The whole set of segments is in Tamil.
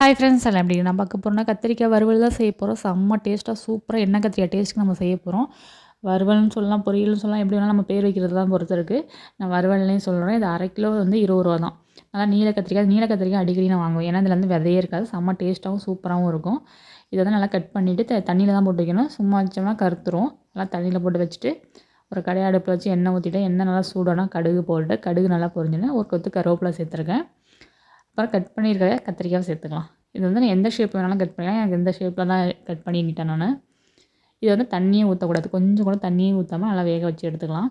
ஹாய் ஃப்ரெண்ட்ஸ் எல்லாம் எப்படி நான் பார்க்க போகிறோம்னா கத்திரிக்காய் வறுவல் தான் செய்ய போகிறோம் செம்ம டேஸ்ட்டாக சூப்பராக எண்ணெய் கத்திரிக்காய் டேஸ்ட்டுக்கு நம்ம செய்ய போகிறோம் வறுவல்னு சொல்லலாம் பொரியல்னு சொல்லலாம் எப்படி வேணால் நம்ம பேர் வைக்கிறது தான் பொறுத்து இருக்குது நான் வறுவல்லையும் சொல்கிறேன் இது அரை கிலோ வந்து இருபது ரூபா தான். நல்லா நீல கத்திரிக்காய் நீல கத்திரிக்காய் அடிக்கடி நான் வாங்குவேன். ஏன்னா இதில் வந்து விதையே இருக்காது. செம்ம டேஸ்ட்டாகவும் சூப்பராகவும் இருக்கும். இதை வந்து நல்லா கட் பண்ணிவிட்டு த தண்ணியில் தான் போட்டு வைக்கணும். சும்மா வச்சோம்னா கருத்துரும் நல்லா தண்ணியில் போட்டு வச்சுட்டு ஒரு கடையை அடுப்பில் வச்சு எண்ணெய் ஊற்றிட்டு எண்ணெய் நல்லா சூடானா கடுகு போட்டு கடுகு நல்லா பொரிஞ்சுன்னு ஒரு கொத்து கருவேப்பிலை சேர்த்துருக்கேன். அப்புறம் கட் பண்ணியிருக்கிற கத்திரிக்காய் சேர்த்துக்கலாம். இது வந்து நான் எந்த ஷேப் வேணாலும் கட் பண்ணிக்கலாம். எனக்கு எந்த ஷேப்பில் தான் கட் பண்ணிக்கிட்டேன் நான். இது வந்து தண்ணியே ஊற்றக்கூடாது கொஞ்சம் கூட தண்ணியே ஊற்றாமல் நல்லா வேக வச்சு எடுத்துக்கலாம்.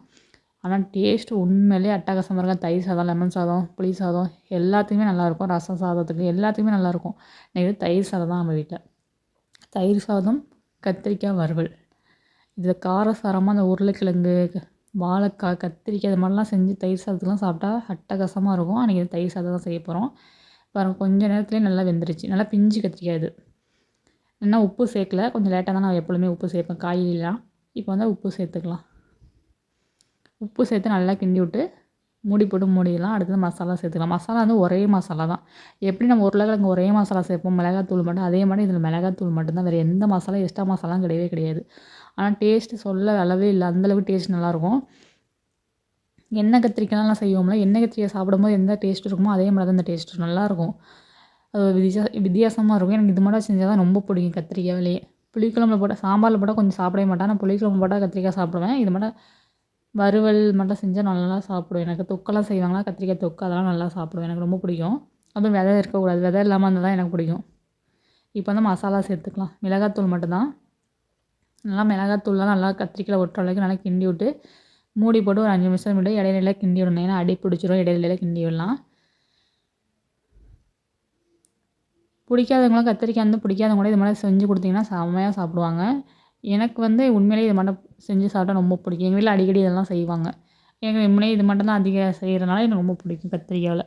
ஆனால் டேஸ்ட்டு உண்மையிலே அட்டகாசமாக இருக்கும். தயிர் சாதம் லெமன் சாதம் புளி சாதம் எல்லாத்துக்குமே நல்லாயிருக்கும் ரசம் சாதத்துக்கு எல்லாத்துக்குமே நல்லாயிருக்கும் எனக்கு தயிர் சாதம் தான் நம்ம வீட்டில் தயிர் சாதம் கத்திரிக்காய் வறுவல். இது காரசாரமாக அந்த உருளைக்கிழங்கு வாழைக்காய் கத்திரிக்காய் இது மாதிரிலாம் செஞ்சு தயிர் சாதத்துக்குலாம் சாப்பிட்டா அட்டகாசமாக இருக்கும். அன்றைக்கி தயிர் சாதம் தான் செய்ய போகிறோம் பாருங்கள் கொஞ்சம் நேரத்துலேயே நல்லா வெந்துருச்சு. நல்லா பிஞ்சு கத்திரிக்காய் இது. என்ன உப்பு சேர்க்கல. கொஞ்சம் லேட்டாக தான் நான் எப்பொழுதுமே உப்பு சேர்ப்பேன். காய்கறிலாம். இப்போ வந்து உப்பு சேர்த்துக்கலாம். உப்பு சேர்த்து நல்லா கிண்டி விட்டு மூடி போட்டு மூடிடலாம். அடுத்தது மசாலா சேர்த்துக்கலாம். மசாலா வந்து ஒரே மசாலா தான். எப்படி நம்ம உருளைக்கிழங்கு ஒரே மசாலா சேர்ப்போம்? மிளகாத்தூள் மட்டும். அதே மாதிரி இதில் மிளகாத்தூள் மட்டும்தான். வேறு எந்த மசாலா எக்ஸ்ட்ரா மசாலாம் கிடையவே கிடையாது. ஆனால் டேஸ்ட்டு சொல்ல அளவே இல்லை. அந்தளவுக்கு டேஸ்ட் நல்லாயிருக்கும் எண்ணெய் கத்திரிக்காய்லாம் செய்வோம்ல எண்ணெய் கத்திரிக்காய் சாப்பிடும்போது எந்த டேஸ்ட் இருக்குமோ அதே மாதிரி தான் அந்த டேஸ்ட்டு நல்லாயிருக்கும் அது வித்தியாச வித்தியாசமாக இருக்கும். எனக்கு இது மட்டும் செஞ்சால் தான் ரொம்ப பிடிக்கும் கத்திரிக்காயிலேயே புளிக்குழம்புல போட்டால் சாம்பாரில் போட்டால் கொஞ்சம் சாப்பிடவே மாட்டேன். ஆனால் புளிக்குழம்பு போட்டால் கத்திரிக்காய் சாப்பிடுவேன். இது மட்டும் வறுவல் மட்டும் செஞ்சால் நல்லா சாப்பிடுவேன். எனக்கு தொக்கெல்லாம் செய்வாங்களா கத்திரிக்காய் தொக்கு அதெல்லாம் நல்லா சாப்பிடுவேன். எனக்கு ரொம்ப பிடிக்கும். அப்புறம் விதை இருக்கக்கூடாது விதை இல்லாமல் இருந்தால் தான் எனக்கு பிடிக்கும். இப்போ வந்து மசாலா சேர்த்துக்கலாம். மிளகாத்தூள் மட்டும்தான். நல்லா மிளகாத்தூள்லாம் நல்லா கத்திரிக்காய் ஒட்டுற அளவுக்கு நல்லா கிண்டி விட்டு மூடி போட்டு ஒரு அஞ்சு நிமிஷம் விட்டு இடையில கிண்டி விடணும். ஏன்னா அடி பிடிச்சிரும் இடையில கிண்டி விடலாம். பிடிக்காதவங்களாம் கத்திரிக்காய் வந்து பிடிக்காதவங்க கூட இது மாதிரி செஞ்சு கொடுத்தீங்கன்னா செம்மையாக சாப்பிடுவாங்க. எனக்கு வந்து உண்மையிலேயே இது மட்டும் செஞ்சு சாப்பிட்டா ரொம்ப பிடிக்கும். எங்கள் வீட்டில் அடிக்கடி இதெல்லாம் செய்வாங்க. எங்கள் உண்மையிலே இது மட்டும் தான் அதிகம் செய்கிறனால எனக்கு ரொம்ப பிடிக்கும் கத்திரிக்காயில்.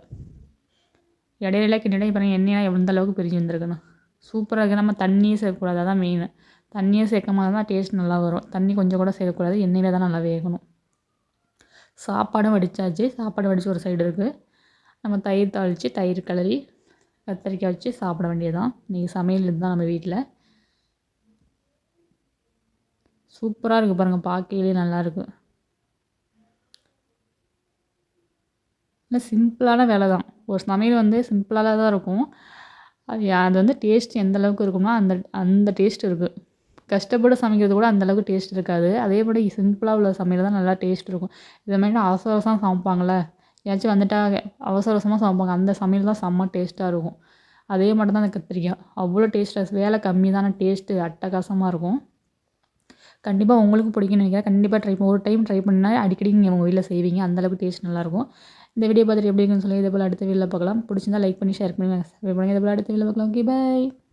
இடையில கிண்டிட இப்போ எண்ணெயெலாம் எந்த அளவுக்கு பிரிஞ்சு வந்திருக்குண்ணா சூப்பராக இருக்குது நம்ம தண்ணியே சேர்க்கக்கூடாது. அதான் மெயின் தண்ணியே சேர்க்காம தான் டேஸ்ட் நல்லா வரும். தண்ணி கொஞ்சம் கூட சேர்க்கக்கூடாது. எண்ணெயில் தான் நல்லா வேகணும். சாப்பாடும் வடித்தாச்சு சாப்பாடு வடித்து ஒரு சைடு இருக்குது நம்ம தயிர் தாளித்து தயிர் கிளறி கத்திரிக்காய் வச்சு சாப்பிட வேண்டியதுதான். இன்றைக்கி சமையல் இதுதான் நம்ம வீட்டில் சூப்பராக இருக்குது பாருங்கள் பார்க்கையிலே நல்லாயிருக்கு இல்லை சிம்பிளான வேலை தான் ஒரு சமையல் வந்து சிம்பிளாக தான் இருக்கும். அது அது வந்து டேஸ்ட் எந்த அளவுக்கு இருக்கும்னா அந்த அந்த டேஸ்ட் இருக்குது கஷ்டப்பட்டு சமைக்கிறது கூட அந்தளவுக்கு டேஸ்ட் இருக்காது. அதேபடி சிம்பிளாக உள்ள சமையல் தான் நல்லா டேஸ்ட் இருக்கும். இதை மாதிரி அவசர அவசரம் சமைப்பாங்கள்ல ஏதாச்சும் வந்துட்டா அவசர அவசரமாக சமைப்பாங்க. அந்த சமையல் தான் செம்ம டேஸ்ட்டாக இருக்கும். அதே மட்டும் தான் அந்த கத்திரிக்காய். அவ்வளோ டேஸ்ட்டாக வேலை கம்மி தானே டேஸ்ட்டு அட்டகாசமாக இருக்கும். கண்டிப்பாக உங்களுக்கு பிடிக்கும்னு நினைக்கிறேன். கண்டிப்பாக ட்ரை ஒரு டைம் ட்ரை பண்ணால் அடிக்கடி நீங்கள் உங்கள் வீட்டில் செய்வீங்க. அந்தளவுக்கு டேஸ்ட் நல்லாயிருக்கும் இந்த வீடியோ பார்த்துட்டு எப்படி இருக்குன்னு சொல்லி இதே போல் அடுத்த வீடியோவில் பார்க்கலாம். பிடிச்சிருந்தா லைக் பண்ணி ஷேர் பண்ணி பண்ணுங்கள் இதே போல் அடுத்த வீடியோவில் பார்க்கலாம். Okay bye